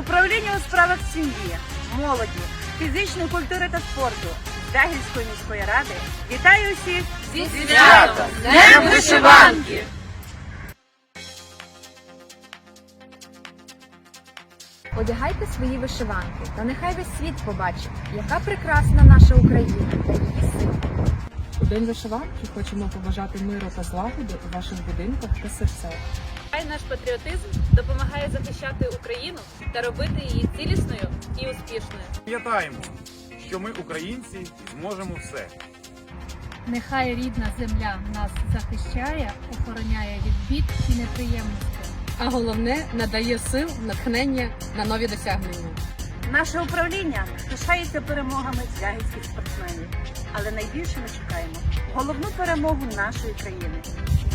Управління у справах сім'ї, молоді, фізичної культури та спорту Звягільської міської ради вітаю усіх зі Свято! Днем вишиванки! Одягайте свої вишиванки, та нехай весь світ побачить, яка прекрасна наша Україна та її сила. У день вишиванки хочемо побажати миру та злагоди у ваших будинках та серцях. Хай наш патріотизм допомагає захищати Україну та робити її цілісною і успішною. Пам'ятаємо, що ми, українці, зможемо все. Нехай рідна земля нас захищає, охороняє від бід і неприємностей. А головне надає сил, натхнення на нові досягнення. Наше управління пишається перемогами звягільських спортсменів, але найбільше ми чекаємо головну перемогу нашої країни.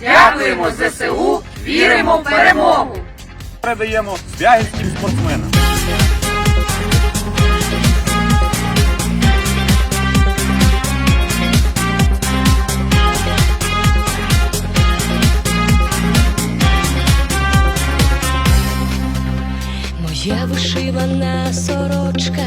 Дякуємо ЗСУ! Віримо в перемогу! Передаємо звягільським спортсменам. Моя вишивана сорочка,